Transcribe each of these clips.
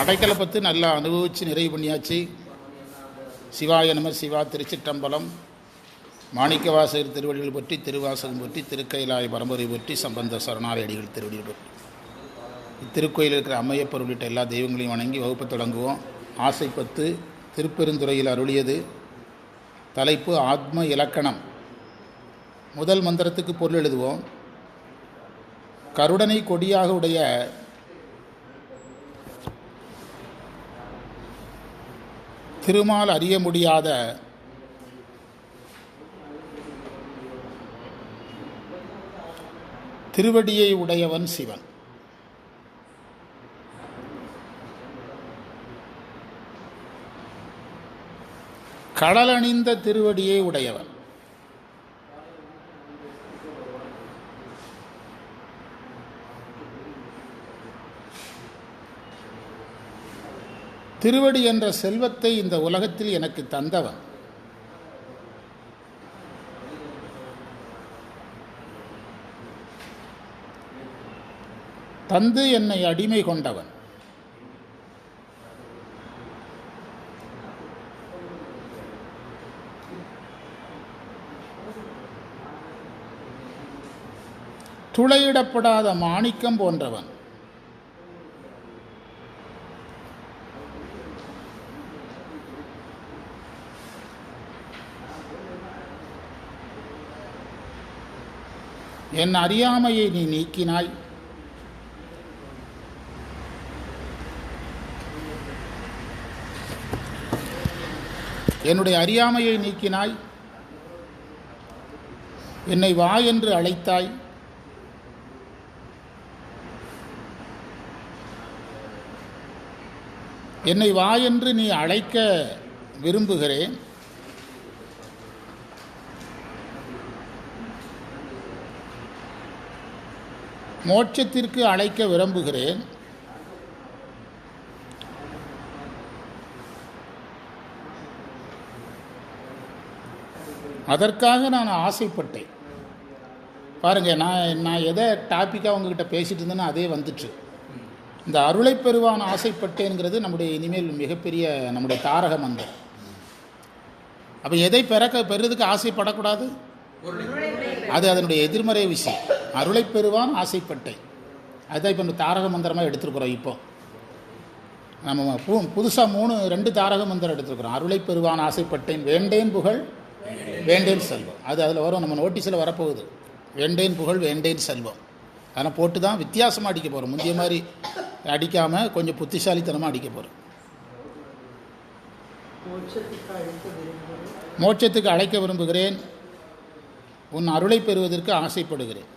அடைக்கலை பற்றி நல்லா அனுபவித்து நிறைவு பண்ணியாச்சு. சிவாய நம சிவா திருச்சிற்றம்பலம் மாணிக்கவாசகர் திருவடிகள் பற்றி திருவாசகம் பற்றி திருக்கைலாய பரம்பரை பற்றி சம்பந்த சரணாலயடிகள் திருவடிகள் பற்றி. இத்திருக்கோயில் இருக்கிற அம்மையப்பர் உள்ளிட்ட எல்லா தெய்வங்களையும் வணங்கி வகுப்பு தொடங்குவோம். ஆசைப்பத்து திருப்பெருந்துறையில் அருளியது தலைப்பு ஆத்ம இலக்கணம். முதல் மந்திரத்துக்கு பொருள் எழுதுவோம். கருடனை கொடியாக உடைய திருமால் அறிய முடியாத திருவடியை உடையவன் சிவன். கடலணிந்த திருவடியை உடையவன். திருவடி என்ற செல்வத்தை இந்த உலகத்தில் எனக்கு தந்தவன். தந்து என்னை அடிமை கொண்டவன். துளையிடப்படாத மாணிக்கம் போன்றவன். என் அறியாமையை நீ நீக்கினாய். என்னுடைய அறியாமையை நீக்கினாய். என்னை வா என்று அழைத்தாய். என்னை வா என்று நீ அழைக்க விரும்புகிறேன். மோட்சத்திற்கு அழைக்க விரும்புகிறேன். அதற்காக நான் ஆசைப்பட்டேன். பாருங்கள் நான் நான் எதை டாப்பிக்காக உங்ககிட்ட பேசிகிட்டு இருந்தேன்னா அதே வந்துட்டு இந்த அருளை பெறுவான் ஆசைப்பட்டேங்கிறது நம்முடைய இனிமேல் மிகப்பெரிய நம்முடைய தாரக மந்திரம் அப்போ எதை பெறக்க பெறுறதுக்கு ஆசைப்படக்கூடாது? அது அதனுடைய எதிர்மறை விஷயம். அருளை பெறுவான் ஆசைப்பட்டேன் அதுதான் இப்போ நம்ம தாரக மந்திரமாக எடுத்துருக்குறோம் இப்போ. நம்ம பு புதுசாக மூணு ரெண்டு தாரக மந்திரம் எடுத்துருக்குறோம். அருளை பெறுவான் ஆசைப்பட்டேன் வேண்டேன் புகழ் வேண்டேன் செல்வம். அது அதில் வரும் நம்ம நோட்டீஸில் வரப்போகுது. வேண்டேன் புகழ் வேண்டேன் செல்வம். அதனால் போட்டு தான் வித்தியாசமாக அடிக்க போகிறோம் முந்தைய மாதிரி அடிக்காமல் கொஞ்சம் புத்திசாலித்தனமாக அடிக்க போகிறோம் மோட்சத்துக்கு அழைக்க விரும்புகிறேன். உன் அருளை பெறுவதற்கு ஆசைப்படுகிறேன்.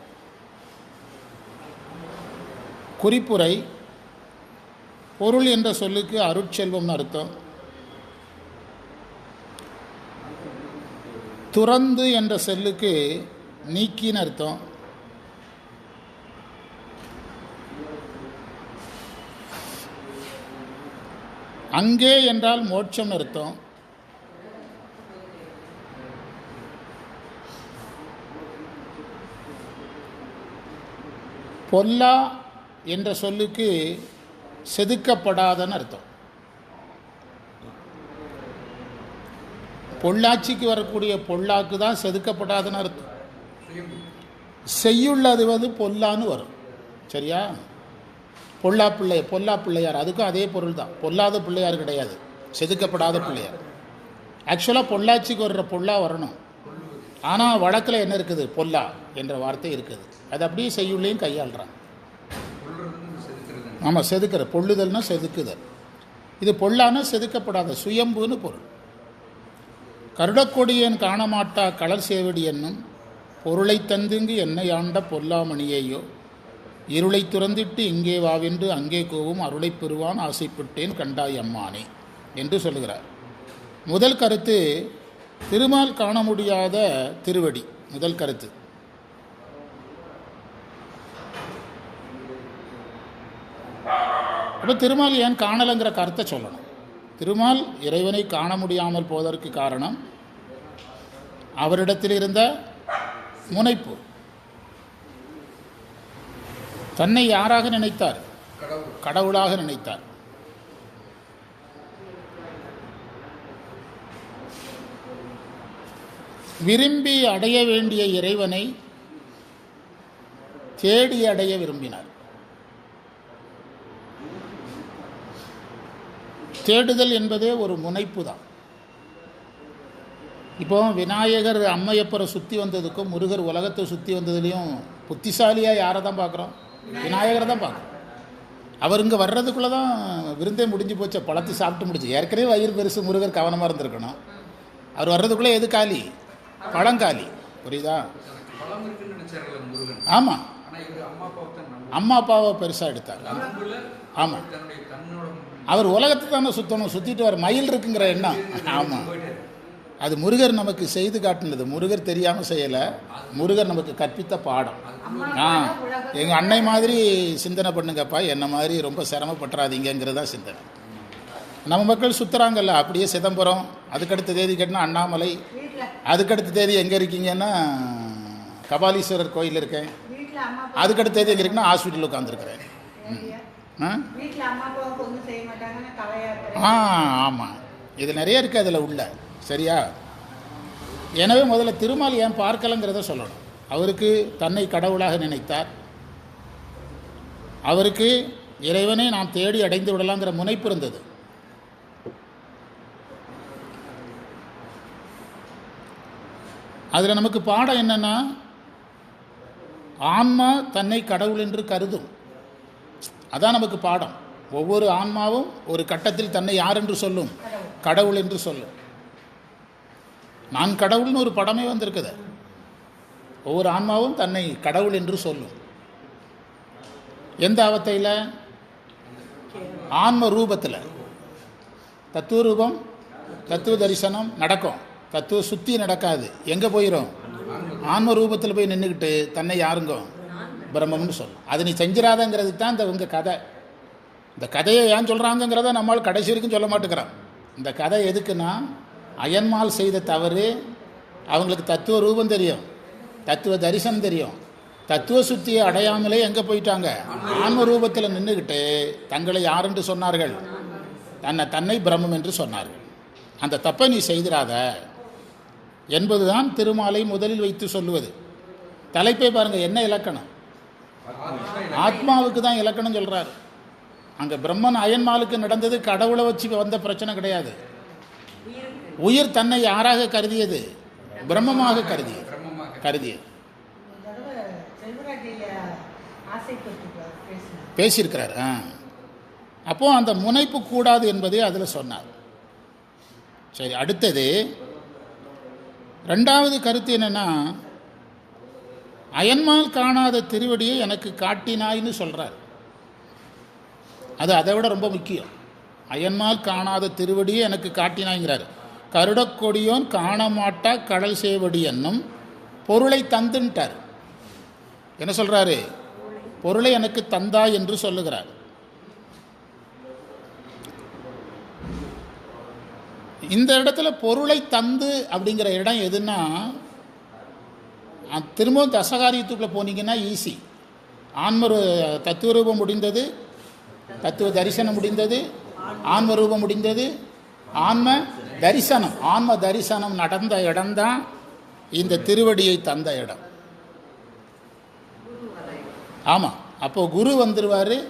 குறிப்புரை பொருள் என்ற சொல்லுக்கு அருட்செல்வம்னு அர்த்தம். துறந்து என்ற செல்லுக்கு நீக்கின்னு அர்த்தம். அங்கே என்றால் மோட்சம்னு அர்த்தம். பொல்லா என்ற சொல்லுக்கு செதுக்கப்படாதன்னு அர்த்தம். பொள்ளாச்சிக்கு வரக்கூடிய பொல்லாக்கு தான் செதுக்கப்படாதுன்னு அர்த்தம். செய்யுள்ளது வந்து பொல்லான்னு வரும். சரியா? பொல்லா பிள்ளை பொல்லா பிள்ளையார் அதுக்கும் அதே பொருள் தான். பொல்லாத பிள்ளையார் கிடையாது. செதுக்கப்படாத பிள்ளையார். ஆக்சுவலாக பொள்ளாச்சிக்கு வர்ற பொல்லா வரணும். ஆனால் வழக்கில் என்ன இருக்குது? பொல்லா என்ற வார்த்தை இருக்குது. அது அப்படியே செய்யுள்ளையும் கையாளுறான் ஆமாம் செதுக்கிற பொள்ளுதல்னால் செதுக்குதல். இது பொல்லான செதுக்கப்படாத சுயம்புன்னு பொருள். கருடக்கொடியன் காணமாட்டா கலர் சேவடி என்னும் பொருளை தந்துங்கு என்னை ஆண்ட பொல்லாமணியையோ? இருளை துறந்திட்டு இங்கே வாவென்று அங்கே கோவும் அருளை பெறுவான் ஆசைப்பட்டேன் கண்டாய் அம்மானே என்று சொல்லுகிறார். முதல் கருத்து திருமால் காண முடியாத திருவடி. முதல் கருத்து. அப்போ திருமால் ஏன் காணலைங்கிற கருத்தை சொல்லணும். திருமால் இறைவனை காண முடியாமல் போவதற்கு காரணம் அவரிடத்தில் இருந்த முனைப்பு. தன்னை யாராக நினைத்தார்? கடவுளாக நினைத்தார். விரும்பி அடைய வேண்டிய இறைவனை தேடி அடைய விரும்பினார். தேடுதல் என்பதே ஒரு முனைப்பு தான். இப்போ விநாயகர் அம்மையப்பரை சுற்றி வந்ததுக்கும் முருகர் உலகத்தை சுற்றி வந்ததுலேயும் புத்திசாலியாக யாரை தான் பார்க்குறோம்? விநாயகரை தான் பார்க்குறோம். அவர் இங்கே வர்றதுக்குள்ளே தான் விருந்தே முடிஞ்சு போச்சு. பழத்தை சாப்பிட்டு முடிச்சு. ஏற்கனவே வயிறு பெருசு முருகர் கவனமாக இருந்திருக்கணும். அவர் வர்றதுக்குள்ளே எது காலி? பழம் காலி. புரியுதா? ஆமாம் அம்மா அப்பாவை பெருசாக எடுத்தார். அன்புல ஆமாம் அவர் உலகத்தை தானே சுற்றணும் சுற்றிட்டு வர மயில் இருக்குங்கிற எண்ணம். ஆமாம் அது முருகர் நமக்கு செய்து காட்டினது. முருகர் தெரியாமல் செய்யலை. முருகர் நமக்கு கற்பித்த பாடம். ஆ எங்கள் அன்னை மாதிரி சிந்தனை பண்ணுங்கப்பா. என்ன மாதிரி ரொம்ப சிரமப்பட்டுறாதீங்கிறது தான் சிந்தனை. நம்ம மக்கள் சுற்றுறாங்கல்ல அப்படியே சிதம்பரம் அதுக்கடுத்த தேதி கேட்டினா அண்ணாமலை அதுக்கடுத்த தேதி எங்கே இருக்கீங்கன்னா கபாலீஸ்வரர் கோயில் இருக்கேன். அதுக்கடுத்த தேதி எங்கே இருக்குன்னா ஹாஸ்பிட்டல் உட்காந்துருக்குறேன் ஆ? ஆமாம் இது நிறைய இருக்குது அதில் உள்ள. சரியா? எனவே முதல்ல திருமால் ஏன் பார்க்கலங்கிறத சொல்லணும். அவருக்கு தன்னை கடவுளாக நினைத்தார். அவருக்கு இறைவனை நாம் தேடி அடைந்து விடலாங்கிற முனைப்பு இருந்தது. அதில் நமக்கு பாடம் என்னன்னா ஆன்மா தன்னை கடவுள் என்று கருதும். அதான் நமக்கு பாடம். ஒவ்வொரு ஆன்மாவும் ஒரு கட்டத்தில் தன்னை யார் என்று சொல்லும்? கடவுள் என்று சொல்லும். நான் கடவுள்னு ஒரு படமே வந்திருக்குது. ஒவ்வொரு ஆன்மாவும் தன்னை கடவுள் என்று சொல்லும். எந்த அவத்தையில் ஆன்ம ரூபத்தில். தத்துவ ரூபம் தத்துவ தரிசனம் நடக்கும். தத்துவ சுத்தி நடக்காது. எங்கே போயிடும் ஆன்ம ரூபத்தில் போய் நின்றுக்கிட்டு தன்னை யாருங்கோ? பிரம்மம்னு சொல்லும். அது நீ செஞ்சிடாதங்கிறது தான் இந்த உங்கள் கதை. இந்த கதையை ஏன் சொல்கிறாங்கங்கிறத நம்மால் கடைசி வரைக்கும் சொல்ல மாட்டேங்கிறான். இந்த கதை எதுக்குன்னா அயன்மால் செய்த தவறு அவங்களுக்கு தத்துவ ரூபம் தெரியும் தத்துவ தரிசனம் தெரியும். தத்துவ சுத்தியை அடையாமலே எங்கே போயிட்டாங்க? ஆன்ம ரூபத்தில் நின்றுக்கிட்டு தங்களை யார் என்று சொன்னார்கள்? தன்னை தன்னை பிரம்மம் என்று சொன்னார்கள். அந்த தப்பை நீ செய்திடாத என்பதுதான் திருமாலை முதலில் வைத்து சொல்லுவது. தலைப்பை பாருங்கள் என்ன இலக்கணம்? ஆத்மாவுக்கு தான் இலக்கணம் சொல்கிறார் அங்கே பிரம்மன் அயன்மாலுக்கு நடந்தது கடவுளை வச்சு வந்த பிரச்சனை கிடையாது. உயிர் தன்னை யாராக கருதியது? பிரம்மமாக கருதியது. கருதியது. பேசியிருக்கிறார். ஆ. அப்போ அந்த முனைப்பு கூடாது என்பதை அதில் சொன்னார். சரி அடுத்தது ரெண்டாவது கருத்து என்னென்னா அயன்மால் காணாத திருவடியை எனக்கு காட்டினாய்ன்னு சொல்கிறார் அது அதை விட ரொம்ப முக்கியம். அயன்மால் காணாத திருவடியை எனக்கு காட்டினாய்ங்கிறார். கருடக்கொடியோன் காண மாட்டா கடல் சேவடி என்னும் பொருளை தந்துன்ட்டார். என்ன சொல்கிறாரு பொருளை எனக்கு தந்தா என்று சொல்லுகிறார். இந்த இடத்துல பொருளை தந்து அப்படிங்கிற இடம் எதுன்னா திரும்பவும் தசகாரியத்துக்குள்ளே போனீங்கன்னா ஈஸி ஆன்ம ரூ- தத்துவ ரூபம் முடிந்தது. தத்துவ தரிசனம் முடிந்தது. ஆன்ம ரூபம் முடிந்தது. ஆன்ம தரிசனம். ஆன்ம தரிசனம் நடந்த இடம்தான் இந்த திருவடியை தந்த இடம். ஆமாம் அப்போ குரு வந்துடுவார்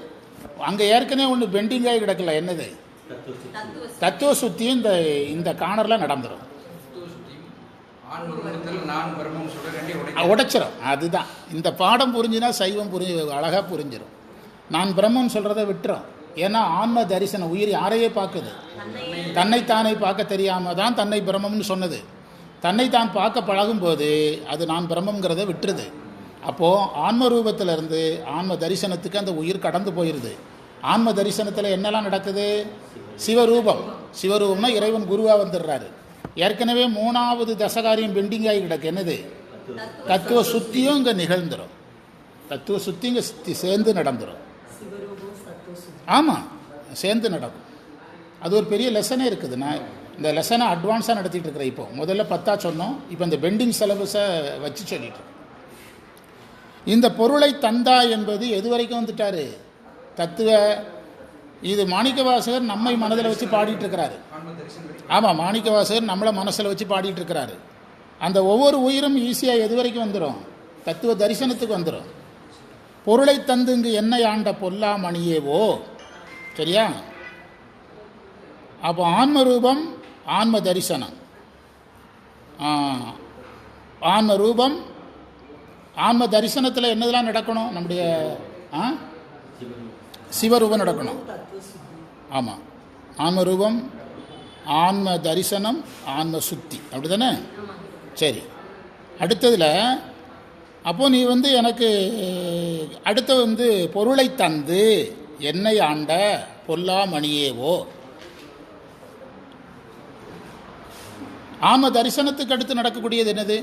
அங்கே ஏற்கனவே ஒன்று பெண்டிங் ஆகி கிடக்கல என்னது? தத்துவ சுத்தியும் இந்த இந்த காணரில் நடந்துடும் தத்துவ சுத்தியும் ஆண் உருவத்தில் நான் பிரம்மம் சொல்ற ரெண்டையும் உடைக்க உடைச்சிரும். அதுதான். இந்த பாடம் புரிஞ்சுனா சைவம் புரிஞ்சு அழகாக புரிஞ்சிடும் நான் பிரம்மம் சொல்கிறத விட்டுரும். ஏன்னா ஆன்ம தரிசனம் உயிர் யாரையே பார்க்குது? தன்னைத்தானே பார்க்க தெரியாமல் தான் தன்னை பிரம்மம்னு சொன்னது. தன்னை தான் பார்க்க பழகும்போது அது நான் பிரம்மங்கிறத விட்டுருது. அப்போது ஆன்ம ரூபத்திலிருந்து ஆன்ம தரிசனத்துக்கு அந்த உயிர் கடந்து போயிடுது ஆன்ம தரிசனத்தில் என்னெல்லாம் நடக்குது? சிவரூபம். சிவரூபம்னா இறைவன் குருவாக வந்துடுறாரு. ஏற்கனவே மூணாவது தசகாரியம் பெண்டிங் ஆகி கிடக்கு. என்னது? தத்துவ சுத்தியும் இங்கே நிகழ்ந்துடும் தத்துவ சுத்தி இங்கே சுத்தி சேர்ந்து நடந்துடும் ஆமாம் சேர்ந்து நடக்கும். அது ஒரு பெரிய லெசனே இருக்குது. நான் இந்த லெசனை அட்வான்ஸாக நடத்திட்டு இருக்கிறேன் இப்போ. முதல்ல பத்தா சொன்னோம். இப்போ இந்த பெண்டிங் சிலபஸை வச்சு சொல்லிட்டு இந்த பொருளை தந்தா என்பது எது வரைக்கும் வந்துட்டாரு? தத்துவ இது மாணிக்கவாசகர் நம்மை மனதில் வச்சு பாடிட்டு இருக்கிறாரு ஆமாம் மாணிக்கவாசகர் நம்மளை மனசில் வச்சு பாடிட்டு இருக்கிறாரு அந்த ஒவ்வொரு உயிரும் ஈஸியாக எது வரைக்கும் வந்துடும் தத்துவ தரிசனத்துக்கு வந்துடும் பொருளை தந்து இங்கு என்னை ஆண்ட பொல்லாமணியேவோ சரியா? அப்போ ஆன்ம ரூபம் ஆன்ம தரிசனம். ஆ, ஆன்ம ரூபம் ஆன்ம தரிசனத்தில் என்னதெல்லாம் நடக்கணும்? நம்முடைய ஆ? சிவரூபம் நடக்கணும். ஆமாம் ஆன்ம ரூபம் ஆன்ம தரிசனம் ஆன்ம சுத்தி. அப்படி தானே சரி. அடுத்ததில் அப்போ நீ வந்து எனக்கு அடுத்த வந்து பொருளை தந்து என்னை ஆண்ட பொல்லாமணியேவோ. ஆன்ம தரிசனத்துக்கு அடுத்து நடக்கக்கூடியது என்னது?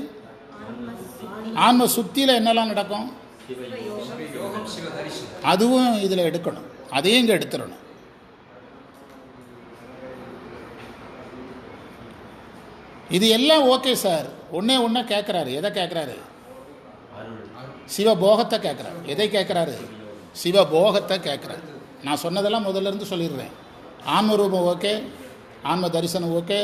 ஆன்ம சுத்தியில் என்னெல்லாம் நடக்கும்? அதுவும் இதில் எடுக்கணும். அதையும் இங்கே எடுத்துடணும். இது எல்லாம் ஓகே சார். ஒன்றே ஒன்றா கேட்குறாரு எதை கேட்குறாரு சிவபோகத்தை கேட்குறாரு எதை கேட்குறாரு சிவபோகத்தை கேட்குறாரு நான் சொன்னதெல்லாம் முதல்ல இருந்து சொல்லிடுறேன். ஆன்ம ரூபம் ஓகே ஆன்ம தரிசனம் ஓகே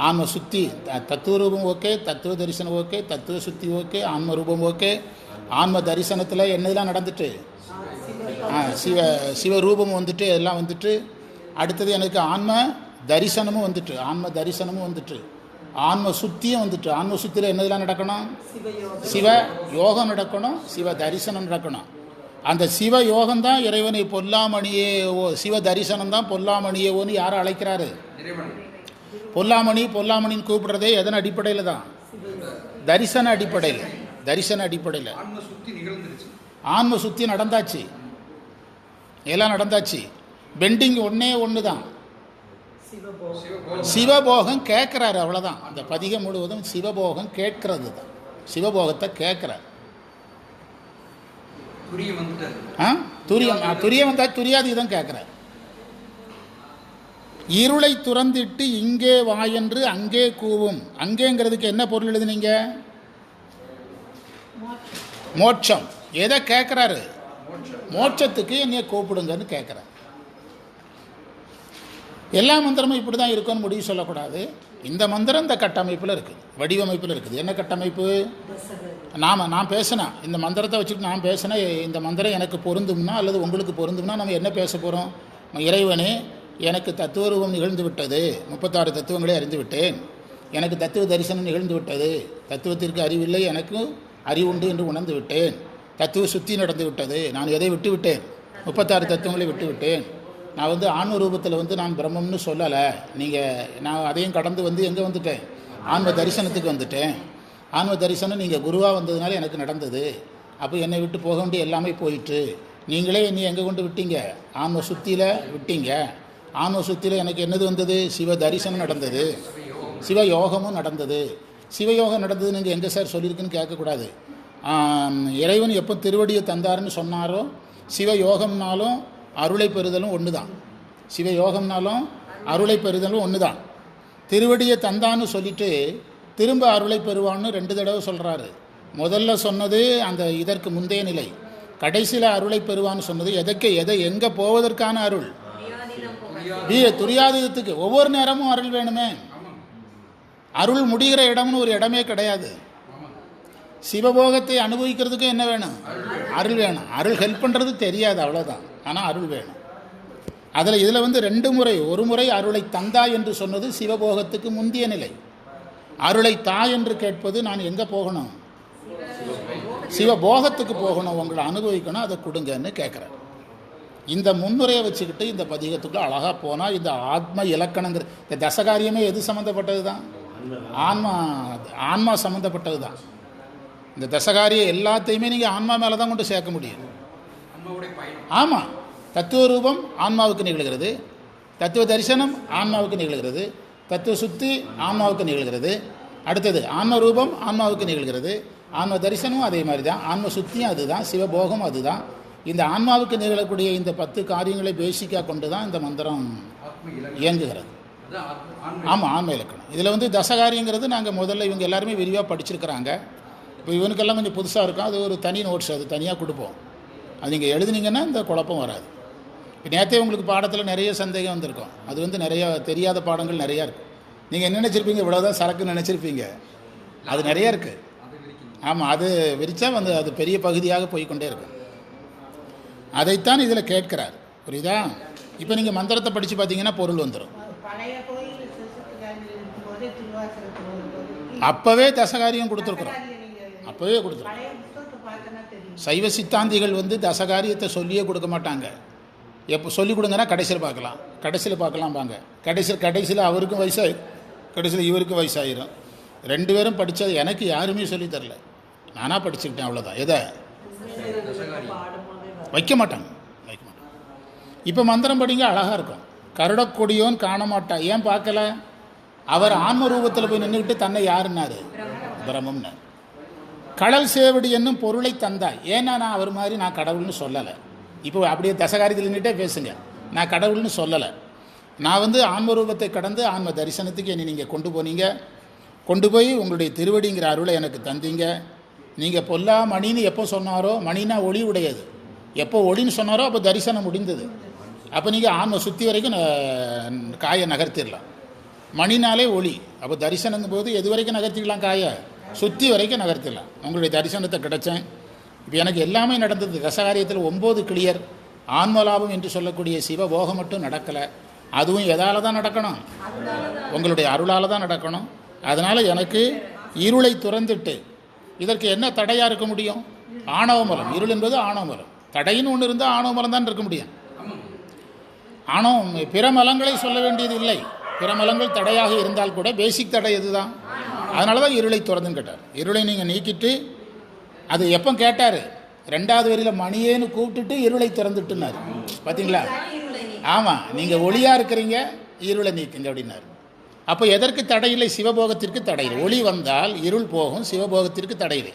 ஆன்ம சுத்தி த- தத்துவ ரூபம் ஓகே தத்துவ தரிசனம் ஓகே தத்துவ சுத்தி ஓகே ஆன்ம ரூபம் ஓகே. ஆன்ம தரிசனத்தில் என்னதெல்லாம் நடந்துட்டு? ஆ சிவ ரூபம் வந்துட்டு எல்லாம் வந்துட்டு. அடுத்தது எனக்கு ஆன்ம தரிசனமும் வந்துட்டு ஆன்ம தரிசனமும் வந்துட்டு. ஆன்ம சுத்தியும் வந்துட்டு ஆன்ம சுத்தியில் என்னதெல்லாம் நடக்கணும்? சிவ யோகம் நடக்கணும் சிவ தரிசனம் நடக்கணும். அந்த சிவ யோகம் தான் இறைவனை பொல்லாமணியே ஓ சிவ தரிசனம் தான் பொல்லாமணியே ஓன்னு யாரை அழைக்கிறாரு? பொல்லாமணி பொல்லாமணின்னு கூப்பிடுறதே எதன் அடிப்படையில் தான்? தரிசன அடிப்படையில். தரிசன அடிப்படையில். ஆன்ம சுத்தி நடந்தாச்சு. எல்லாம் நடந்தாச்சு. பெண்டிங் ஒன்றே ஒன்று தான். சிவபோகம். கேட்குறாரு அவ்வளோதான் அந்த பதிகம் முழுவதும் சிவபோகம் கேட்கறது தான். சிவபோகத்தை கேட்குறாரு. துரியம் துரியம் ஆ, துரியம் வந்தால் துரியாதி தான் கேட்குறாரு. இருளை துறந்திட்டு இங்கே வா என்று அங்கே கூவும். அங்கேங்கிறதுக்கு என்ன பொருள் எழுதுனீங்க? மோட்சம். எதை கேட்குறாரு மோட்சத்துக்கு என்னைய கூப்பிடுங்கன்னு கேட்குறாரு எல்லா மந்திரமும் இப்படி தான் இருக்கும்னு முடிவு சொல்லக்கூடாது. இந்த மந்திரம் இந்த கட்டமைப்பில் இருக்குது வடிவமைப்பில் இருக்குது. என்ன கட்டமைப்பு? நாம் நான் பேசினேன் இந்த மந்திரத்தை வச்சுட்டு நான் பேசினேன் இந்த மந்திரம் எனக்கு பொருந்தும்னா அல்லது உங்களுக்கு பொருந்தும்னா நம்ம என்ன பேச போகிறோம் இறைவனே எனக்கு தத்துவ ரூபம் நிகழ்ந்து விட்டது முப்பத்தாறு தத்துவங்களை அறிந்துவிட்டேன். எனக்கு தத்துவ தரிசனம் நிகழ்ந்து விட்டது தத்துவத்திற்கு அறிவில்லை எனக்கு அறிவுண்டு என்று உணர்ந்து விட்டேன் தத்துவ சுத்தி நடந்து விட்டது நான் எதை விட்டு விட்டேன் முப்பத்தாறு தத்துவங்களை விட்டு விட்டேன் நான் வந்து ஆன்ம ரூபத்தில் வந்து நான் பிரம்மம்னு சொல்லலை. நீங்கள் நான் அதையும் கடந்து வந்து எங்கே வந்துட்டேன்? ஆன்ம தரிசனத்துக்கு வந்துட்டேன். ஆன்ம தரிசனம் நீங்கள் குருவாக வந்ததுனால எனக்கு நடந்தது. அப்போ என்னை விட்டு போக வேண்டிய எல்லாமே போயிட்டு நீங்களே என்னை எங்கே கொண்டு விட்டீங்க? ஆன்ம சுத்தியில் விட்டீங்க. ஆன்ம எனக்கு என்னது வந்தது? சிவ தரிசனம் நடந்தது. சிவயோகமும் நடந்தது. சிவயோகம் நடந்தது நீங்கள் எங்கே சார் சொல்லியிருக்குன்னு கேட்கக்கூடாது. இறைவன் எப்போ திருவடியை தந்தாருன்னு சொன்னாரோ சிவயோகம்னாலும் அருளை பெறுதலும் ஒன்று தான் சிவயோகம்னாலும் அருளை பெறுதலும் ஒன்று தான் திருவடியை தந்தான்னு சொல்லிட்டு திரும்ப அருளை பெறுவான்னு ரெண்டு தடவை சொல்கிறாரு முதல்ல சொன்னது அந்த இதற்கு முந்தைய நிலை. கடைசியில் அருளை பெறுவான்னு சொன்னது. எதற்கு எதை எங்கே போவதற்கான அருள்? வீ துரியாதீதத்துக்கு ஒவ்வொரு நேரமும் அருள் வேணுமே. அருள் முடிகிற இடம்னு ஒரு இடமே கிடையாது. சிவபோகத்தை அனுபவிக்கிறதுக்கு என்ன வேணும்? அருள் வேணும். அருள் ஹெல்ப் பண்ணுறது தெரியாது அவ்வளோதான் ஆனால் அருள் வேணும். அதில் இதில் வந்து ரெண்டு முறை ஒரு முறை அருளை தந்தா என்று சொன்னது சிவபோகத்துக்கு முந்திய நிலை. அருளை தா என்று கேட்பது நான் எங்கே போகணும்? சிவபோகத்துக்கு போகணும். உங்களை அனுபவிக்கணும் அதை கொடுங்கன்னு கேட்குறேன் இந்த முன்னுரையை வச்சுக்கிட்டு இந்த பதிகத்துக்குள்ள அழகாக போனால் இந்த ஆத்ம இலக்கணங்கிற இந்த தசகாரியமே எது சம்மந்தப்பட்டது தான் ஆன்மா ஆன்மா சம்மந்தப்பட்டது தான் இந்த தசகாரிய எல்லாத்தையுமே நீங்கள் ஆன்மா மேலே தான் கொண்டு சேர்க்க முடியும். ஆமாம் தத்துவ ரூபம் ஆன்மாவுக்கு நிகழ்கிறது. தத்துவ தரிசனம் ஆன்மாவுக்கு நிகழ்கிறது. தத்துவ சுத்தி ஆன்மாவுக்கு நிகழ்கிறது. அடுத்தது ஆன்ம ரூபம் ஆன்மாவுக்கு நிகழ்கிறது. ஆன்ம தரிசனமும் அதே மாதிரி தான் ஆன்ம சுத்தியும் அதுதான். சிவபோகம் அதுதான். இந்த ஆன்மாவுக்கு நிகழக்கூடிய இந்த பத்து காரியங்களை பேசிக்காக கொண்டு தான் இந்த மந்திரம் இயங்குகிறது. ஆமாம் ஆன்ம இலக்கணம். இதில் வந்து தசகாரியங்கிறது நாங்கள் முதல்ல இவங்க எல்லாருமே விரிவாக படிச்சிருக்கிறாங்க. இப்போ இவனுக்கெல்லாம் கொஞ்சம் புதுசாக இருக்கும். அது ஒரு தனி நோட்ஸ் அது தனியாக கொடுப்போம். அது நீங்கள் எழுதுனீங்கன்னா இந்த குழப்பம் வராது. இப்போ நேற்றே உங்களுக்கு பாடத்தில் நிறைய சந்தேகம் வந்திருக்கும். அது வந்து நிறைய தெரியாத பாடங்கள் நிறையா இருக்கும் நீங்கள் என்ன நினச்சிருப்பீங்க? இவ்வளோதான் சரக்குன்னு நினச்சிருப்பீங்க. அது நிறைய இருக்குது ஆமாம் அது விரித்தா வந்து அது பெரிய பகுதியாக போய்க்கொண்டே இருக்கும். அதைத்தான் இதில் கேட்கிறார். புரியுதா? இப்போ நீங்கள் மந்திரத்தை படித்து பார்த்தீங்கன்னா பொருள் வந்துடும். அப்போவே தசகாரியம் கொடுத்துருக்குறோம். அப்பவே அப்போவே கொடுத்துருக்கோம் சைவ சித்தாந்திகள் வந்து தசகாரியத்தை சொல்லியே கொடுக்க மாட்டாங்க. எப்போ சொல்லி கொடுங்கன்னா கடைசியில் பார்க்கலாம். கடைசியில் பார்க்கலாம் வாங்க. கடைசியில் கடைசியில் அவருக்கும் வயசாகி கடைசியில் இவருக்கும் வயசாயிரும். ரெண்டு பேரும் படித்தது எனக்கு யாருமே சொல்லித்தரல நானாக படிச்சுக்கிட்டேன் அவ்வளோதான் எதை? வைக்க மாட்டாங்க. வைக்க மாட்டாங்க. இப்போ மந்திரம் படிங்க அழகாக இருக்கும். கருடக்கொடியோன்னு காண மாட்டா. ஏன் பார்க்கல? அவர் ஆன்ம ரூபத்தில் போய் நின்றுக்கிட்டு தன்னை யாருன்னாரு? பிரம்மம்னார். கடல் சேவடி என்னும் பொருளை தந்தாய். ஏன்னா நான் அவர் மாதிரி நான் கடவுள்னு சொல்லலை. இப்போ அப்படியே தசகாரியத்தில் நின்றுட்டே பேசுங்க. நான் கடவுள்னு சொல்லலை. நான் வந்து ஆன்ம ரூபத்தை கடந்து ஆன்ம தரிசனத்துக்கு என்னை நீங்கள் கொண்டு போனீங்க. கொண்டு போய் உங்களுடைய திருவடிங்கிற அருளை எனக்கு தந்தீங்க. நீங்கள் பொல்லா மணின்னு எப்போ சொன்னாரோ மணினா ஒளி உடையது. எப்போ ஒளின்னு சொன்னாரோ அப்போ தரிசனம் முடிந்தது. அப்போ நீங்கள் ஆன்ம சுற்றி வரைக்கும் காயை நகர்த்திடலாம். மணினாலே ஒளி. அப்போ தரிசனங்கும் போது எது வரைக்கும் நகர்த்திக்கலாம் காயை? சுற்றி வரைக்கும் நகர்த்திடலாம். உங்களுடைய தரிசனத்தை கிடைச்சேன். இப்போ எனக்கு எல்லாமே நடந்தது. ரசகாரியத்தில் ஒம்பது கிளியர். ஆன்மலாபம் என்று சொல்லக்கூடிய சிவபோகம் மட்டும் நடக்கலை. அதுவும் எதால் தான் நடக்கணும்? உங்களுடைய அருளால் தான் நடக்கணும். அதனால் எனக்கு இருளை துறந்துட்டு இதற்கு என்ன தடையாக இருக்க முடியும்? ஆணவ மரம் இருள் என்பது ஆணவ மரம் தடைன்னு ஒன்று இருந்தால் ஆணவ மலம் தான் இருக்க முடியும். ஆணவம் பிற மலங்களை சொல்ல வேண்டியது இல்லை. பிற மலங்கள் தடையாக இருந்தால் கூட பேசிக் தடை இதுதான் அதனால தான் இருளை திறந்துன்னு கேட்டார். இருளை நீங்கள் நீக்கிட்டு அது எப்போ கேட்டார்? ரெண்டாவது வரியில் மணியேன்னு கூப்பிட்டுட்டு இருளை திறந்துட்டுனார். பார்த்தீங்களா ஆமாம் நீங்கள் ஒளியாக இருக்கிறீங்க இருளை நீக்குங்க அப்படின்னார். அப்போ எதற்கு தடையில்லை சிவபோகத்திற்கு தடையில்லை ஒளி வந்தால் இருள் போகும் சிவபோகத்திற்கு தடையில்லை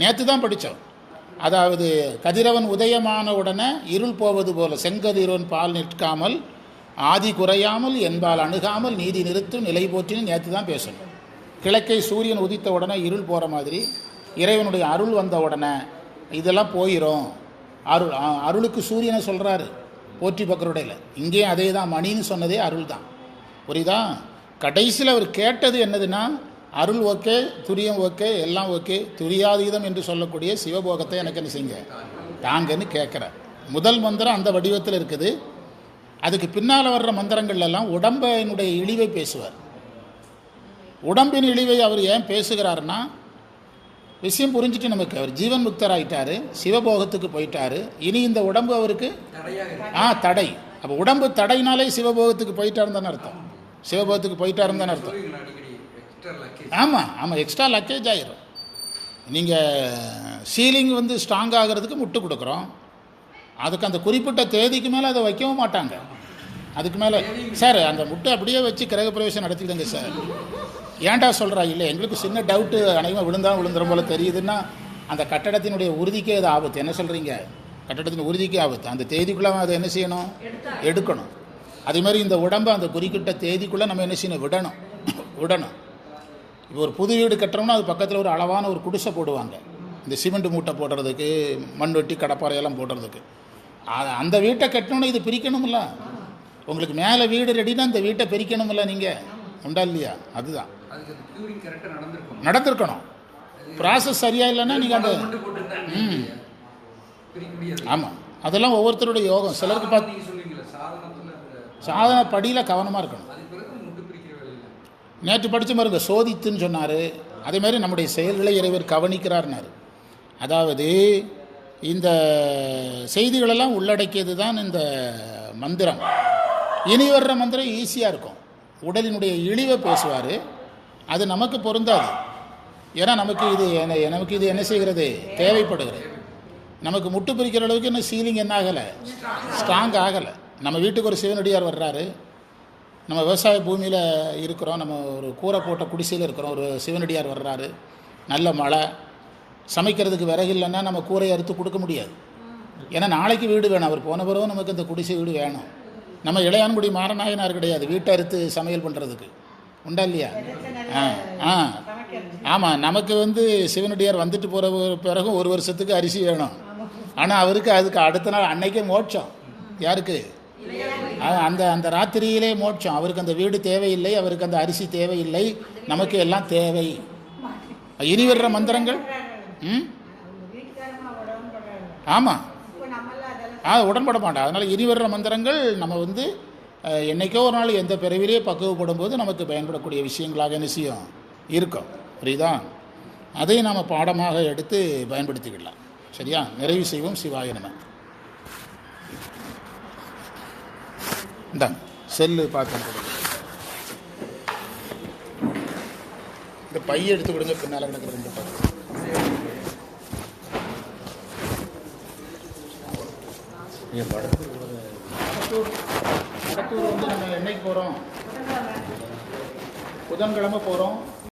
நேற்று தான் படித்தோம் அதாவது கதிரவன் உதயமான உடனே இருள் போவது போல செங்கதிரவன் பால் நிற்காமல் ஆதி குறையாமல் என்பால் அணுகாமல் நீதி நிறுத்தும் நிலை போற்றின்னு நேற்று தான் பேசணும். கிழக்கை சூரியன் உதித்த உடனே இருள் போகிற மாதிரி இறைவனுடைய அருள் வந்த உடனே இதெல்லாம் போயிடும் அருள் அருளுக்கு சூரியனை சொல்கிறாரு போற்றி பக்கருடையில். இங்கேயும் அதே தான் மணின்னு சொன்னதே அருள் தான் புரியுதா? கடைசியில் அவர் கேட்டது என்னதுன்னா அருள் ஓகே துரியம் ஓகே எல்லாம் ஓகே துரியாதீதம் என்று சொல்லக்கூடிய சிவபோகத்தை எனக்கு என்ன செய்யுங்க. தாங்கன்னு கேட்குறார் முதல் மந்திரம் அந்த வடிவத்தில் இருக்குது. அதுக்கு பின்னால் வர்ற மந்திரங்கள்லாம் உடம்பினுடைய இழிவை பேசுவார். உடம்பின் இழிவை அவர் ஏன் பேசுகிறாருன்னா விஷயம் புரிஞ்சுட்டு நமக்கு அவர் ஜீவன் முக்தர் ஆயிட்டாரு சிவபோகத்துக்கு போயிட்டாரு. இனி இந்த உடம்பு அவருக்கு ஆ தடை. அப்போ உடம்பு தடைனாலே சிவபோகத்துக்கு போயிட்டாருன்னு தானே அர்த்தம். சிவபோகத்துக்கு போயிட்டாருன்னு தானே அர்த்தம் சொல்லுவீங்களா அடிக்கடி எக்ஸ்ட்ரா லக்கேஜ் ஆமாம் ஆமாம் எக்ஸ்ட்ரா லக்கேஜ் ஆயிரும். நீங்கள் சீலிங் வந்து ஸ்ட்ராங் ஆகிறதுக்கு முட்டு கொடுக்குறோம். அதுக்கு அந்த குறிப்பிட்ட தேதிக்கு மேலே அதை வைக்கவும் மாட்டாங்க. அதுக்கு மேலே சார் அந்த முட்டை அப்படியே வச்சு கிரக பிரவேசம் நடத்திடுங்க சார் ஏன்டா சொல்கிறா இல்லை எங்களுக்கு சின்ன டவுட்டு அனைவரும் விழுந்தா விழுந்துற போல தெரியுதுன்னா அந்த கட்டடத்தினுடைய உறுதிக்கே அது ஆபத்து. என்ன சொல்கிறீங்க கட்டடத்தின் உறுதிக்கே ஆபத்து. அந்த தேதிக்குள்ளே அதை என்ன செய்யணும்? எடுக்கணும். அதே மாதிரி இந்த உடம்பை அந்த குறிப்பிட்ட தேதிக்குள்ளே நம்ம என்ன செய்யணும்? விடணும். விடணும். இப்போ ஒரு புது வீடு கட்டுறோம்னா அது பக்கத்தில் ஒரு அளவான ஒரு குடிசை போடுவாங்க. இந்த சிமெண்ட் மூட்டை போடுறதுக்கு மண் வெட்டி கடப்பாறையெல்லாம் போடுறதுக்கு. அந்த வீட்டை கட்டணும்னா இது பிரிக்கணும்ல. உங்களுக்கு மேலே வீடு ரெடினா இந்த வீட்டை பிரிக்கணும்ல நீங்கள் உண்டா இல்லையா? அதுதான். நடந்திருக்கணும். ப்ராசஸ் சரியாக இல்லைன்னா நீங்கள் அந்த முடியாது. ஆமாம் அதெல்லாம் ஒவ்வொருத்தருடைய யோகம். சிலருக்கு பார்த்து சாதன படியில் கவனமாக இருக்கணும் அதுக்கு பிறகு முட்டு பிரிக்கிற வேலையில் நேற்று படித்த பாருங்க சோதித்துன்னு சொன்னார். அதே மாதிரி நம்முடைய செயல்களை இறைவர் கவனிக்கிறார்னார். அதாவது இந்த செய்திகளெல்லாம் உள்ளடக்கியது தான் இந்த மந்திரம். இனி வர்ற மந்திரம் ஈஸியாக இருக்கும். உடலினுடைய இழிவை பேசுவார். அது நமக்கு பொருந்தாது. ஏன்னா நமக்கு இது என்ன- நமக்கு இது என்ன செய்கிறது? தேவைப்படுகிறது. நமக்கு முட்டு பிரிக்கிற அளவுக்கு இன்னும் சீலிங் என்ன ஆகலை ஸ்ட்ராங் ஆகலை. நம்ம வீட்டுக்கு ஒரு சிவனடியார் வர்றாரு. நம்ம விவசாய பூமியில் இருக்கிறோம். நம்ம ஒரு கூரை போட்ட குடிசையில் இருக்கிறோம். ஒரு சிவனடியார் வர்றாரு. நல்ல மழை. சமைக்கிறதுக்கு விறகு இல்லைன்னா நம்ம கூரையை அறுத்து கொடுக்க முடியாது. ஏன்னா நாளைக்கு வீடு வேணும். அவர் போன பிறகு நமக்கு இந்த குடிசை வீடு வேணும். நம்ம இளையான்குடி மாரநாயனார் கிடையாது. வீட்டை அறுத்து சமையல் பண்ணுறதுக்கு உண்டா இல்லையா? ஆ ஆ. ஆமாம் நமக்கு வந்து சிவனடியார் வந்துட்டு போகிற பிறகு ஒரு வருஷத்துக்கு அரிசி வேணும். ஆனால் அவருக்கு அதுக்கு அடுத்த நாள் அன்னைக்கே மோட்சம். யாருக்கு? அந்த அந்த ராத்திரியிலே மோட்சம். அவருக்கு அந்த வீடு தேவையில்லை அவருக்கு அந்த அரிசி தேவையில்லை நமக்கு எல்லாம் தேவை. இனி வர்ற மந்திரங்கள்? ம்? ஆமாம் ஆ உடன்பட மாட்டோம். அதனால் இனி வர்ற மந்திரங்கள் நம்ம வந்து என்றைக்கோ என்னைக்கோ ஒரு நாள் எந்த பிறவிலே பக்குவப்படும் போது நமக்கு பயன்படக்கூடிய விஷயங்களாக என்ன செய்யும்? இருக்கும். புரியுதா? அதை நாம் பாடமாக எடுத்து பயன்படுத்திக்கிடலாம். சரியா? நிறைவு செய்வோம். சிவாய இந்தாங்க செல்லு பார்த்து கொடுங்க இந்த பைய எடுத்து கொடுங்க பின்னால் கிடக்கிற ரெண்டு பக்கம் கடத்தூர் கடத்தூர் வந்து நம்ம என்னைக்கு போகிறோம் புதன்கிழமை போகிறோம்